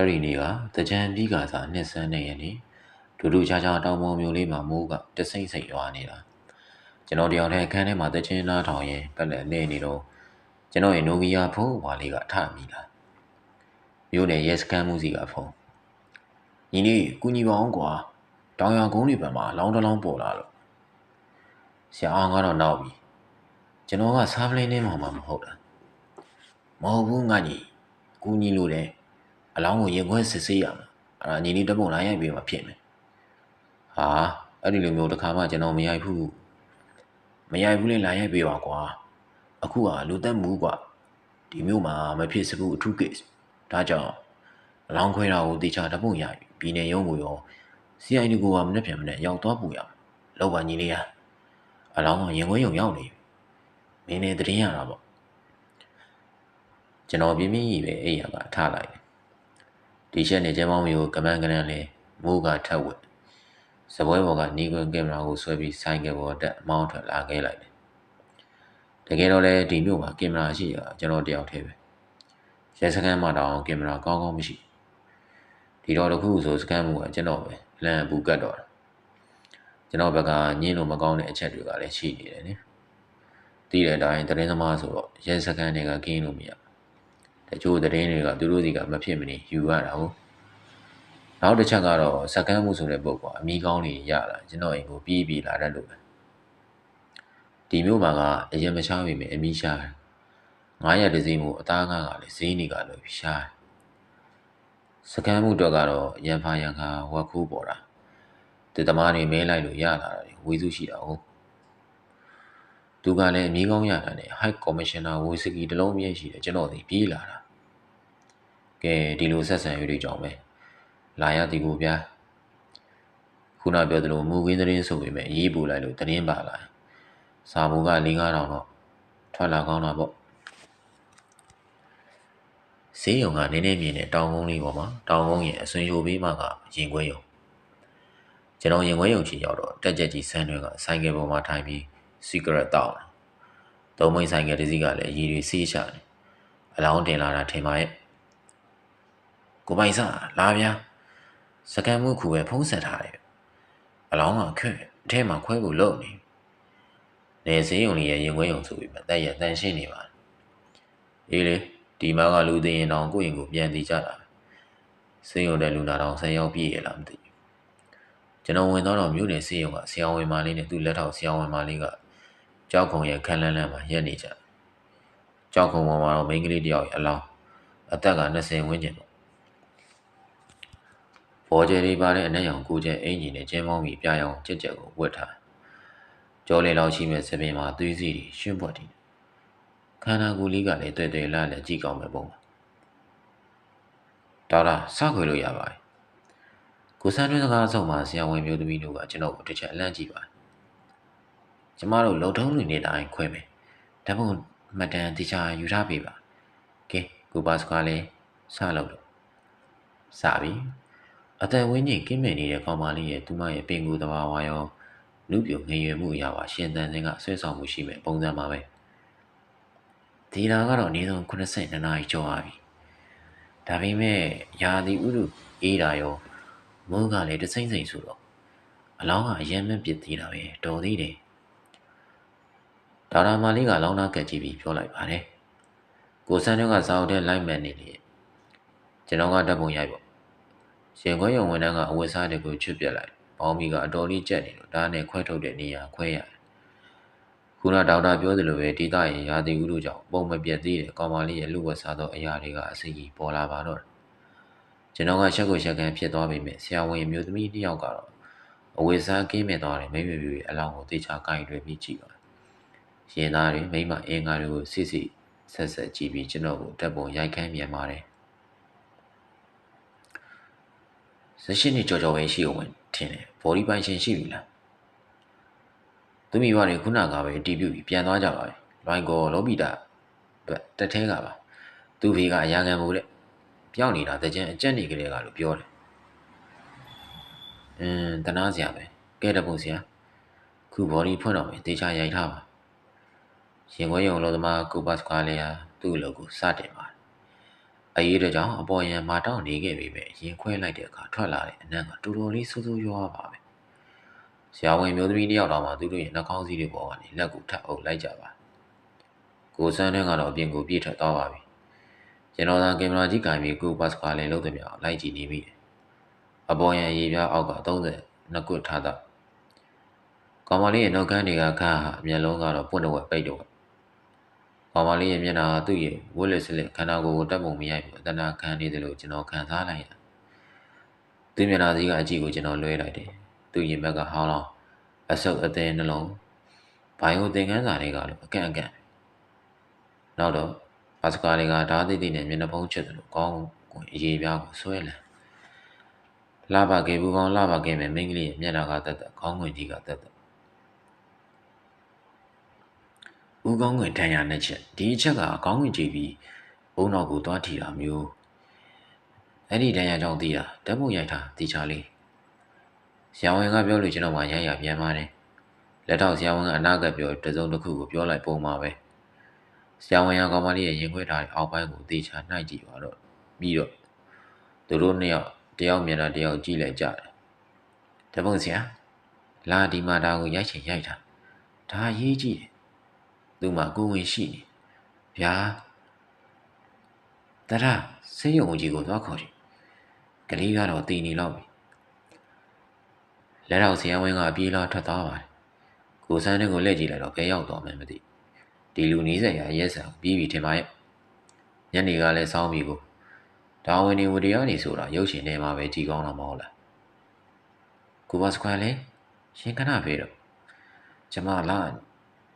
အဲ့ဒီနေ့ကတကြံပြီးကစားနှစ်ဆန်းနေရနေဒူဒူချာချာတောင်ပေါ်မျိုးလေးမှာမိုးကတစိမ့်စိမ့်ရွာနေတာကျွန်တော်တယောက်တည်းအခန်းထဲမှာတချင်းနားထောင်ရင်ပက်လက်နေနေတော့ကျွန်တော်ရဲ့နိုဗီယာဖုန်းဝါလေးကထမိလာမြို့နယ်ရဲစခန်းမှုစီကဖုန်းညီလေးကူညီပါအောင်ကွာတောင်ရကုန်းတွေဘက်မှာလောင်းတလောင်းပေါ်လာလို့ဆရာအောင်ကတော့နောက်ပြီကျွန်တော်ကစားပလင်းနေမှာမဟုတ်တာမဟုတ်ဘူးငါကြီးကူညီလို့တယ် အလောင်းကိုရင်ခွဲစစ်ဆေးရမှာအဲ့ဒါညီလေးတပုံလာရိုက်ပြီးမှဖြစ်မယ်ဟာအဲ့ဒီလိုမျိုးတစ်ခါမှကျွန်တော်မရိုက်ဘူးမရိုက်ဘူးလေလာရိုက်ပေးပါကွာအခုကလူသက်မှုကွာဒီမျိုးမှာမဖြစ်စဘူးအထူး case ဒါကြောင့်အလောင်းခွဲတာကိုတေချာတပုံရိုက်ပြီးနေရုံးကိုရော CID ကိုကမနေ့ပြန်မနေ့ရောက်သွားပူရလောက်ပါညီလေးရအလောင်းကရင်ခွဲရုံရောက်နေပြီမင်းနေတရင်ရတာပေါ့ကျွန်တော်ပြင်းပြင်းကြီးပဲအဲ့ရကထားလိုက် တယ်ဒီရှက်နေကျမောင်းမျိုးကမန်းကနန်းလေးမိုးကထက်ဝက်စပွဲပေါ်ကနီကွန်ကင်မရာကိုဆွဲပြီးဆိုင်ကယ်ပေါ်တက်အမောင်းထွက်လာခဲ့လိုက်တယ်တကယ်တော့လေဒီမျိုးမှာကင်မရာရှိရကျွန်တော်တယောက်တည်းပဲရဲစခန်းမှာတောင်ကင်မရာကောင်းကောင်းမရှိဒီတော့တခုဆိုစကန်မှုကကျွန်တော်ပဲလမ်းဘူးကတ်တော့ကျွန်တော်ဘက်ကညင်းလို့မကောင်းတဲ့အချက်တွေကလည်းရှိနေတယ်နိသိတဲ့အတိုင်းတရင်သမားဆိုတော့ရဲစခန်းတွေကကင်းလို့မရ တချို့တရင်တွေကသူတို့စီကမဖြစ်မနေယူရတာဟုတ်နောက်တစ်ချက်ကတော့စကန်းမှုဆိုတဲ့ပုဂ္ဂိုလ်အမိကောင်းတွေရလာကျွန်တော်အိမ်ကိုပြီးပြီးလာတတ်လို့ပဲဒီမျိုးမှာကအရင်မချားမိမယ်အမိရှား900တစည်းမှုအသားငါးကလည်းဈေးနေကလို့ရှားစကန်းမှုတော့ကတော့ရန်ဖာရန်ခါဝက်ခိုးပေါ်တာတေသမားတွေမဲလိုက်လို့ရလာတယ်ဝေစုရှိတာဟုတ် သူကလည်းအမီးကောင်းရတာနဲ့ High Commissioner ဝေစကီတလုံးမြင့်ရှိတယ်ကျွန်တော်ဒီပြေးလာတာကဲဒီလိုဆက်ဆံရေးတွေကြောင့်ပဲလာရသည်ကိုဗျာခုနပြောသလိုမူကင်းသတင်းဆိုပေမဲ့ရေးပူလိုက်လို့သတင်းပါလာစာမိုးက၄-၅တောင်တော့ထွက်လာကောင်းတာပေါ့ဈေးရုံကနည်းနည်းမြင်တဲ့တောင်ကုန်းလေးပေါ်မှာတောင်ကုန်းရဲ့အဆွေရိုဘေးမှာကရင်ခွဲရုံကျွန်တော်ရင်ခွဲရုံချီရောက်တော့တက်ကြက်ကြီးဆန်းတွေကဆိုင်ကယ်ပေါ်မှာထိုင်ပြီးစီဂရက်တောက်တယ်။ သုံးမိန်ဆိုင်ကယ်တစ်စီးကလည်းရည်တွေစီးချတယ်။အလောင်းတင်လာတာထင်ပါရဲ့။ကိုပိုင်စားလာဗျာ။စကန်မှုခုပဲဖုံးဆက်ထားတယ်။အလောင်းကခက်အထဲမှာခွဲဖို့လုပ်နေ။နေစင်းုံလေးရဲ့ရင်ခွဲရုံဆိုပြီးမှတက်ရတန်ရှင်းနေပါအေးလေဒီမှာကလူသိရင်တော့ကိုယ့်ရင်ကိုပြန်တည်ကြတာစေယုံတဲ့လူနာတော်ဆယ်ယောက်ပြည့်ရလားမသိဘူးကျွန်တော်ဝင်တော့မြို့နယ်စေယုံကဆရာဝန်မလေးနဲ့သူ့လက်ထောက်ဆရာဝန်မလေးက ကြောက်ခုံရဲ့ခန်းလန်းလန်းမှာရက်နေကြကြောက်ခုံပေါ်မှာတော့မိန်းကလေးတယောက်ရဲ့အလောင်းအသက်က20ဝန်းကျင်ပေါ့ပေါ်ကျယ်လေးပါတဲ့အနက်ရောင်ကိုကျဲအင်ဂျင်နဲ့ကျင်းပေါင်းပြီးပြရောင်ကြက်ကြက်ကိုဝတ်ထားကြောလေလောက်ရှိမဲ့စပင်မှာသွေးစီတွေရှင်းပွက်တည်ခန္ဓာကိုယ်လေးကလည်းတွေ့တွေ့လာလည်းကြည့်ကောင်းမယ်ပုံပါတော်လားစခွေလို့ရပါတယ်ကိုစန်းတွင်းစကားဆုံးမှာဆရာဝန်မျိုးသမီးတို့ကကျွန်တော်ကိုတစ်ချက်အလန့်ကြည့်ပါတယ် ကျမတို့လုံထုံးတွေနေတိုင်းခွဲမယ်ဓာတ်ပုံမှတ်တမ်းတခြားယူထားပေးပါကဲကိုပါစကွာလေးစလုပ်လို့စပြီအတန်ဝင်းကြီးကင်းမဲ့နေတဲ့ကောင်မလေးရဲ့သူမရဲ့ပင်ကိုယ်တဘာဝရောလူပြိုငရွယ်မှုအရာပါရှင်တန်စင်ကဆွဲဆောင်မှုရှိမဲ့ပုံစံပါပဲဒီလာကတော့အနည်းဆုံး82နာရီကျော်ပါပြီဒါပေမဲ့ယာဒီဥရုအေးတာရောမိုးကလည်းတစိမ့်စိမ့်ဆိုတော့အလောင်းကအယံမပြစ်သေးတာပဲတော်သေးတယ် ဒေါက်တာမာလေးကလောင်းနာကက်ကြည့်ပြီးပြောလိုက်ပါတယ်ကိုစန်းတို့ကဇာတ်တဲ့လိုက်မှန်နေလေကျွန်တော်ကဓာတ်ပုံရိုက်ပေါ့ရှင်ခွဲရုံဝန်ထမ်းကအဝတ်စားတွေကိုချွတ်ပြက်လိုက်ပေါင်းမီကအတော်လေးကြက်နေလို့ဒါနဲ့ခွဲထုတ်တဲ့နေရာခွဲရတယ်ခုနဒေါက်တာပြောသလိုပဲဒေတာရဲ့ရာသီဥတုကြောင့်ပုံမပြတ်သေးတဲ့ကောင်မလေးရဲ့လူဝတ်စားသောအရာတွေကအစိကြီးပေါ်လာပါတော့ကျွန်တော်ကရှက်ကိုရှက်ကန်ဖြစ်သွားပြီမဲ့ဆရာဝန်မျိုးသမီးတစ်ယောက်ကတော့အဝတ်စားကင်းမဲ့သွားတယ်မိမပြူရဲ့အလောင်းကိုတေချာကိုင်တွယ်ပြီးကြည့်ပါ ရင်သားတွေမိမအင်္ဂါတွေကိုစစ်စစ်ဆက်ဆက်ကြည့်ပြီးကျွန်တော်ကိုတက်ပုံရိုက်ခိုင်းမြန်ပါတယ်ဇရှိနေကြော်ကြော်ပဲရှိအောင်ထင်တယ်ဘော်ဒီပိုင်ရှင်ရှိပြီလားသူမိဘတွေခုနကပဲတီးပြပြီးပြန်သွားကြပါပြီလွိုင်ကောလောဘီတာအတွက်တက်ထဲကပါသူဖေကအရာခံမှုတဲ့ပြောင်းနေတာတကြံအကြက်နေကြတဲ့ကလို့ပြောတယ်အင်းတနာစရာပဲကဲတပုံစရာခုဘော်ဒီဖွင့်တော့မယ်တေချာရိုက်ထားပါ ရင်ခွဲရုံလောသမားကိုပတ်စကွာလေးဟာသူ့အလုပ်ကိုစတင်ပါတယ်အရေးတကြောင်အပေါ်ယံမာတောင်းနေခဲ့ပေမဲ့ရင်ခွဲလိုက်တဲ့အခါထွက်လာတဲ့အနံ့ကတူတော်လေးဆူဆူရွာပါပဲဆရာဝန်မျိုးသမီးတယောက်တော်မှသူတို့ရဲ့နှာခေါင်းစည်းတွေပေါ်ကနေလက်ကိုထပ်အုပ်လိုက်ကြပါကိုစန်းတဲ့ကတော့အပြင်ကိုပြေးထွက်သွားပါပြီကျွန်တော်သာကင်မရာကြီးကင်ပြီးကိုဘတ်စကာလင်လုပ်တဲ့မြောက်လိုက်ကြည့်နေမိတယ်အပေါ်ယံရေပြားအောက်က30နှစ်ကွထားတော့ကောင်မလေးရဲ့နှုတ်ခမ်းတွေကခါဟာမျက်လုံးကတော့ပွင့်တော့ပိတ်တော့ ကောင်မလေးရဲ့မျက်နှာကသူ့ရဲ့ဝက်လက်စလက်ခန္ဓာကိုယ်ကိုတက်ပုံမရိုက်ဘူးအတနာခံနေတယ်လို့ကျွန်တော်ခံစားလိုက်ရသူမျက်နှာစီးကအကြည့်ကိုကျွန်တော်လွှဲလိုက်တယ်သူရင်ဘက်ကဟောင်းလောင်းအဆုပ်အသေးနှလုံးဘိုင်ကိုသင်ခန်းစာတွေကလည်းအကန့်အကန့်နောက်တော့ပါစကာတွေကဓာတ်သိသိနဲ့မျက်နှာဖုံးချက်တယ်လို့ကောင်းကိုအရေးပြားကိုဆွဲလန်လှပကေဘူးကောင်းလှပကေမယ်မိန်းကလေးရဲ့မျက်နှာကတက်တက်ခေါင်းဝင်ကြီးကတက်တက် ဦးကောင်းဝင်ထန်ရနှစ်ချက်ဒီအချက်ကခေါင်းဝင်ကြည့်ပြီးဘုံတော်ကိုသွားထီတာမျိုးအဲ့ဒီတန်ရကြောင့်သိတာဓာတ်ပုံရိုက်တာတီချာလေးဆရာဝန်ကပြောလို့ကျွန်တော်မှရရပြန်ပါတယ်လက်ထောက်ဆရာဝန်ကအနာကပြောတစုံတစ်ခုကိုပြောလိုက်ပုံမှာပဲဆရာဝန်ကကောင်မလေးရဲ့ရင်ခွဲထားတဲ့အောက်ပိုင်းကိုတေချာနှိုက်ကြည့်ပါတော့ပြီးတော့သူတို့နှစ်ယောက်တယောက်မျက်နှာတယောက်ကြည့်လိုက်ကြတယ်ဓာတ်ပုံဆရာလာဒီမှာဒါကိုရိုက်ချင်ရိုက်တာဒါရေးကြည့်တယ် သူမှကိုဝင်ရှိနေဗျာတရဆေးရုံကြီးကိုသွားခေါ်ကြည့်ကလေးကတော့တည်နေတော့ပြီလက်တော်ဆရာဝန်ကပြေးလာထွက်သွားပါတယ်ကိုစန်းတဲ့ကိုလက်ကြည့်လိုက်တော့ဘယ်ရောက်သွားမှန်းမသိဒီလူနီးစက်ရရက်ဆန်ပြီးပြီထင်ပါရဲ့ညနေကလည်းစောင်းပြီကိုဒါဝင်နေဝတရားနေဆိုတာရုပ်ရှင်ထဲမှာပဲကြည်ကောင်းတော့မဟုတ်လားကိုဘတ်စခွန်လေရှင်ခဏဖေးတော့ကျမလာ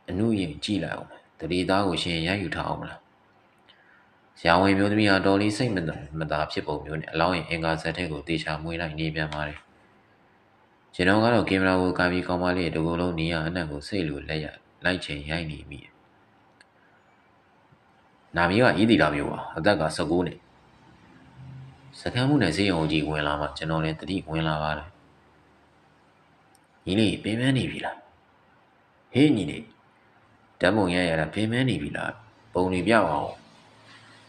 အမှုရင်ကြည့်လိုက်အောင်တတိသားကိုရှင်ရယူထားအောင်မလားဆရာဝန်မျိုးသမီးဟာတော်လေးစိတ်မသာဖြစ်ပုံမျိုးနဲ့အလောင်းရင်အင်္ဂါဇက်တဲ့ကိုတေချာမွေးလိုက်နေပြန်ပါတယ်ကျွန်တော်ကတော့ကင်မရာကိုကာပြီးကောင်းပါလေတကူလုံးနေရအနက်ကိုစိတ်လိုလက်ရလိုက်ချင်ရိုက်နေမိတယ်နာမည်ကဤတီလာမျိုးပါအသက်က19နှစ်စကမ်းမှုနဲ့ဈေးရုံကြီးဝင်လာမှကျွန်တော်လည်းတတိဝင်လာပါတယ်ညီလေးပင်ပန်းနေပြီလားဟေးညီလေး ဓာတ်ပုံရရတာပင်ပန်းနေပြီလားပုံတွေပြပါအောင်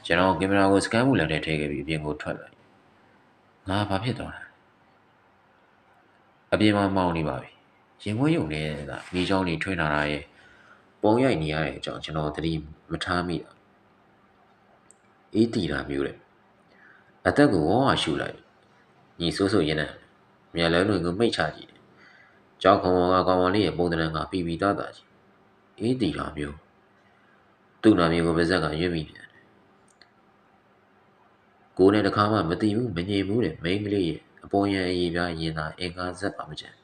ကျွန်တော်ကင်မရာကိုစကမ်းမှုလက်ထဲထည့်ခဲ့ပြီးအပြင်ကိုထွက်လာငါဘာဖြစ်သွားလဲအပြင်မှာမောင်းနေပါပြီရင်ဝဲယုံနေတာမိချောင်းတွေထွင်းလာတာရဲ့ပုံရိုက်နေရတဲ့အကြောင်းကျွန်တော်သတိမထားမိတာအေးတီတာမျိုးတဲ့အသက်ကိုဝေါဟာရှူလိုက်ညီဆိုးဆိုးရင်နဲ့မျက်လုံးတွေကိုမိတ်ချကြည့်တယ်ကြောက်ခုံကကောင်မလေးရဲ့ပုံသဏ္ဍာန်ကပီပီသားသားကြီး အေးတီတာမျိုးသူ့နာမည်ကိုပါဇက်ကရွတ်မိပြန်တယ်ကိုယ်နဲ့တခါမှမသိဘူးမငြိမ်ဘူးတဲ့မိန်းကလေးရဲ့အပေါ်ရန်အရေးပြားရင်သာအင်္ဂါဇက်ပါမကျန်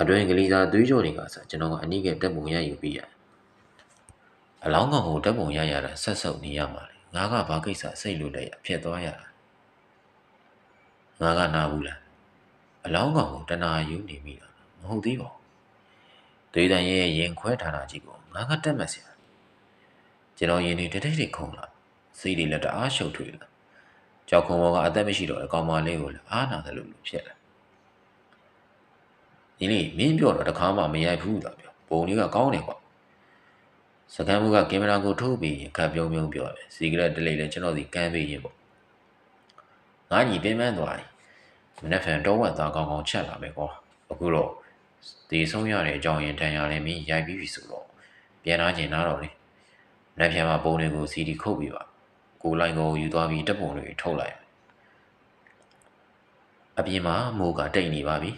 အတွင်ကလေးသာသွေးကြော်တွေကဆိုကျွန်တော်ကအနည်းကတက်ပုံရယူပြီးရအလောင်းကောင်ကိုတက်ပုံရရတာဆက်ဆုပ်နေရမှာလေငါကဘာကိစ္စစိတ်လိုလဲဖြစ်သွားရတာငါကနာဘူးလားအလောင်းကောင်ကိုတနာယူနေမိတာမဟုတ်သေးပါဘူး ဒေသန်ရဲ့ရင်ခွဲဌာနကြီးကိုငါကတက်မှတ်စရာကျွန်တော်ရင်တွေတတိတ်တွေခုံလာစိတ်တွေလည်းတအားရှုပ်ထွေးလာကြောက်ခုံဘောကအသက်မရှိတော့အကောင်မလေးကိုလည်းအားနာတယ်လို့ဖြစ်လာဒီနေ့မင်းပြောတော့တခါမှမရိုက်ဘူးတော့ပြောပုံလေးကကောင်းတယ်ကွာစကန်မှုကကင်မရာကိုထုတ်ပြီးခပ်ပြုံးပြုံးပြောတယ်စီဂရက်တလေးလည်းကျွန်တော်စီကမ်းပေးရင်ပေါ့ငါညီပင်ပန်းသွားပြီမနေ့ဖန်တော့ဝက်သားကောင်းကောင်းချက်လာမယ်ကွာအခုတော့ ဒီဆုံးရတဲ့အကြောင်းရင်တန်ရလည်းမင်းရိုက်ပြီးပြီဆိုတော့ပြန်လာကျင်လာတော့လေလက်ဖြံမှာပုံတွေကိုစီဒီခုတ်ပြီးပါကိုလိုင်းကိုယူသွားပြီးတပ်ပုံတွေထုတ်လိုက်အပြင်မှာမိုးကတိတ်နေပါပြီ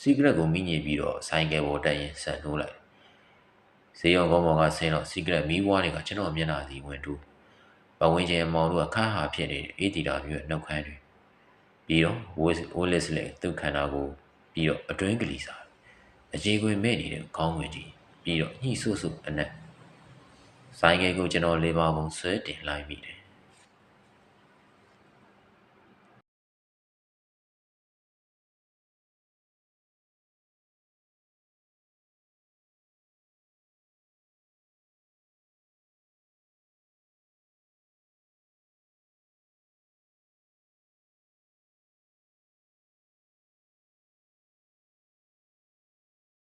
စီကရက်ကိုမိညစ်ပြီးတော့ဆိုင်ကယ်ပေါ်တက်ရင်ဆန်ထိုးလိုက်ဈေးရောကောင်းပေါ်ကဆင်းတော့စီကရက်မီးဝါးတွေကကျွန်တော်မျက်နှာစီဝင်တူပဝင်းကျင်မောင်တို့ကခါဟာဖြစ်နေတဲ့အေးတီတာမျိုးနှုတ်ခမ်းတွေပြီးတော့ဝိုးလက်စလက်သူ့ခန္ဓာကိုပြီးတော့အတွင်းကလေးစား အခြေခွေမဲ့နေတဲ့ခေါင်းဝင်ကြီးပြီးတော့ညှိဆူဆူအနက်ဆိုင်ကယ်ကိုကျွန်တော်လေးပါပုံဆွဲတင်လိုက်မိတယ်